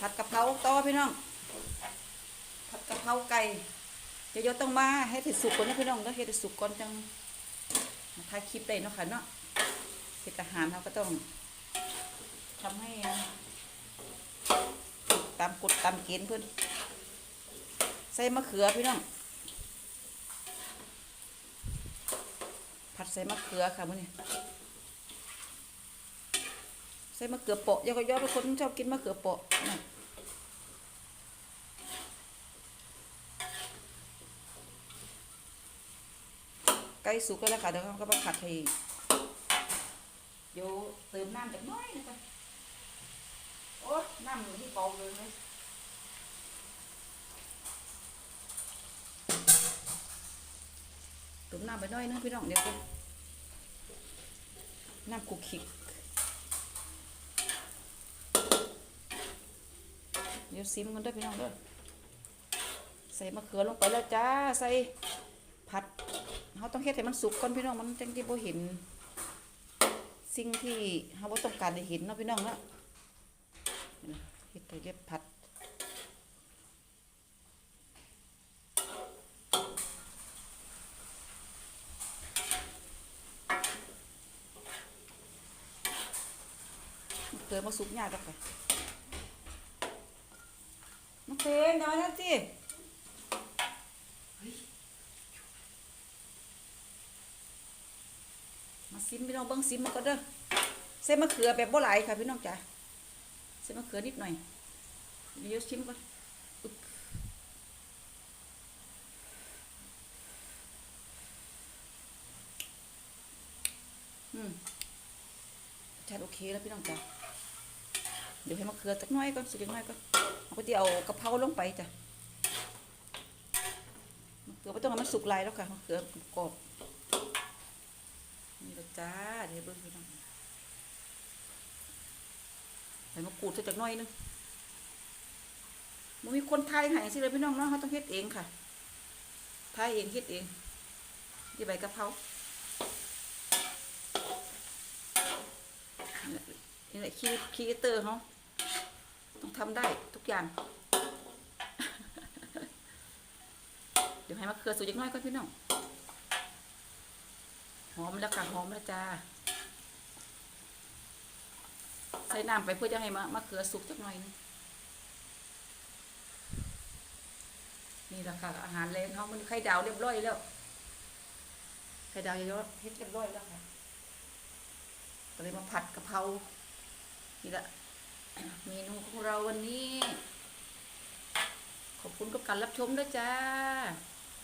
ผัดกะเพราต่อพี่น้อง ผัดกะเพราไก่เดี๋ยวๆต้องมาให้ถึงสุกก่อนนะพี่น้องต้องให้ถึงสุกก่อนจังมาถ่ายคลิปได้เนาะค่ะเนาะเฮ็ดอาหารเราก็ต้องทำให้ตามกฎตามเกณฑ์เพื่อนใส่มะเขือพี่น้อง ผัดใส่มะเขือค่ะมื้อนี้ ใส่มะเขือเปาะยอก็ยอเป็นคนชอบกินมะเขือเปาะนะใกล้สุกแล้วค่ะเดี๋ยวเราก็มาผัดให้เดี๋ยวเติมน้ำจากหน้อยนะคะโอ้น้ำอยู่ที่เบาเลยไหมเติมน้ำไปน้อยนึงพี่น้องเดี๋ยวก่อนน้ำคุกคิก ดี๋ยวซิมกันด้วยพี่น้องเด้วยใส่มะเขือลงไปแล้วจ้าใส่ผัดเขาต้องเฮ็ดให้มันสุกก่อนพี่น้องมันจังที่บ่เห็น สิ่งที่เขาบ่ต้องการได้เห็นเนาะพี่น้องเนาะเฮ็ดไปเรียบผัดเขือมาสุกยากแล้วค่ะ น้องเพนเดี๋ยวนั่นสิมาซิมพี่น้องเบิ้งซิมมาก็เด้อใส่มะเขือแบบบ่หลายค่ะพี่น้องจ๋าใส่มะเขือนิดหน่อยเดี๋ยวชิมก่อนอืมชาติโอเคแล้วพี่น้องจ๋าเดี๋ยวให้มะเขือสักน้อยก่อนสักน้อยก่อน เอาไปเดี๋ยวเอากระเพราลงไปจ้ะมะเขือไม่ต้องให้มันสุกลายแล้วค่ะมะเขือกรอบนี่ละจ้าเดี๋ยวเบิ่งพี่น้องใส่มะกรูดสักจักหน้อยนึงมันมีคนไทยให้สิเลยพี่น้องเนาะเขาต้องเฮ็ดเองค่ะไทยเองเฮ็ดเองนี่ใบกะเพรานี่แหละคีคีเตอร์เขา ทำได้ทุกอย่าง เดี๋ยวให้มะเขือสุกอีกน้อยก่อนพี่น้อง หอมแล้วค่ะหอมแล้วจ้า ใส่น้ำไปเพื่อจะให้มะมะเขือสุกจักหน่อยนึงนี่แหละค่ะอาหารแรงเขามันไข่ดาวเรียบร้อยแล้ว ไข่ดาวเยอะๆเฮ็ดเรียบร้อยแล้วค่ะก็เลยมาผัดกะเพรานี่แหละ เมนูของเราวันนี้ ขอบคุณกับการรับชมด้วยจ้า